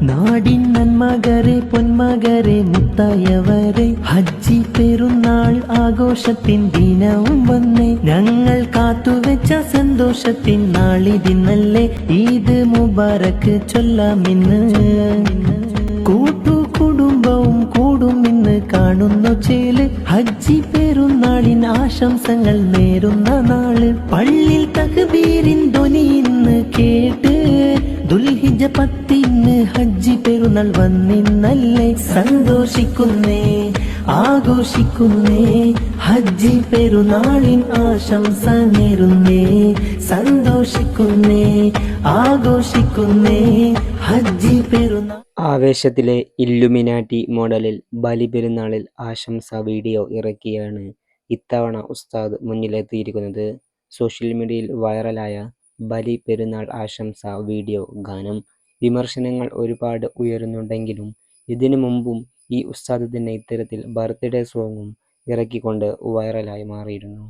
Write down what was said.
നാടിൻ നന്മകരെ പൊന്മകരെ മുത്തായവരെ ഹജ്ജി പെരുന്നാൾ ആഘോഷത്തിൻ ദിനവും വന്നേ. ഞങ്ങൾ കാത്തുവെച്ച സന്തോഷത്തിൻ നാളിതിന്നല്ലേ. ഈദ് മുബാറക്ക് ചൊല്ലാമിന്ന് കൂട്ടു കുടുംബവും കൂടും ഇന്ന് കാണുന്നു ചേൽ. ഹജ്ജി പെരുന്നാളിൻ നേരുന്ന നാൾ പള്ളിൽ തകബീരിൻ ധ്വനി ഇന്ന് കേട്ട് ദുൽഹിജ പത്തിന് ഹജ്ജി പെരുന്നാൾ വന്നിന്നല്ലേ സന്തോഷിക്കുന്നേ ആഘോഷിക്കുന്നേ ഹജ്ജി പെരുന്നാളിൻ ആശംസ നേരുന്നേ സന്തോഷിക്കുന്നേ ആഘോഷിക്കുന്നേ ഹജ്ജി പെരുന്നാൾ. ആവേശത്തിലെ ഇല്ലുമിനാറ്റി മോഡലിൽ ബലി ബലിപെരുന്നാളിൽ ആശംസ വീഡിയോ ഇറക്കിയാണ് ഇത്തവണ ഉസ്താദ് മുന്നിലെത്തിയിരിക്കുന്നത് സോഷ്യൽ മീഡിയയിൽ വൈറലായ ബലി പെരുന്നാൾ ആശംസ വീഡിയോ ഗാനം. വിമർശനങ്ങൾ ഒരുപാട് ഉയരുന്നുണ്ടെങ്കിലും ഇതിനു മുമ്പും ഈ ഉസ്താദ് തന്നെ ഇത്തരത്തിൽ ബർത്ത്ഡേ സോങ്ങും ഇറക്കിക്കൊണ്ട് വൈറലായി മാറിയിരുന്നു.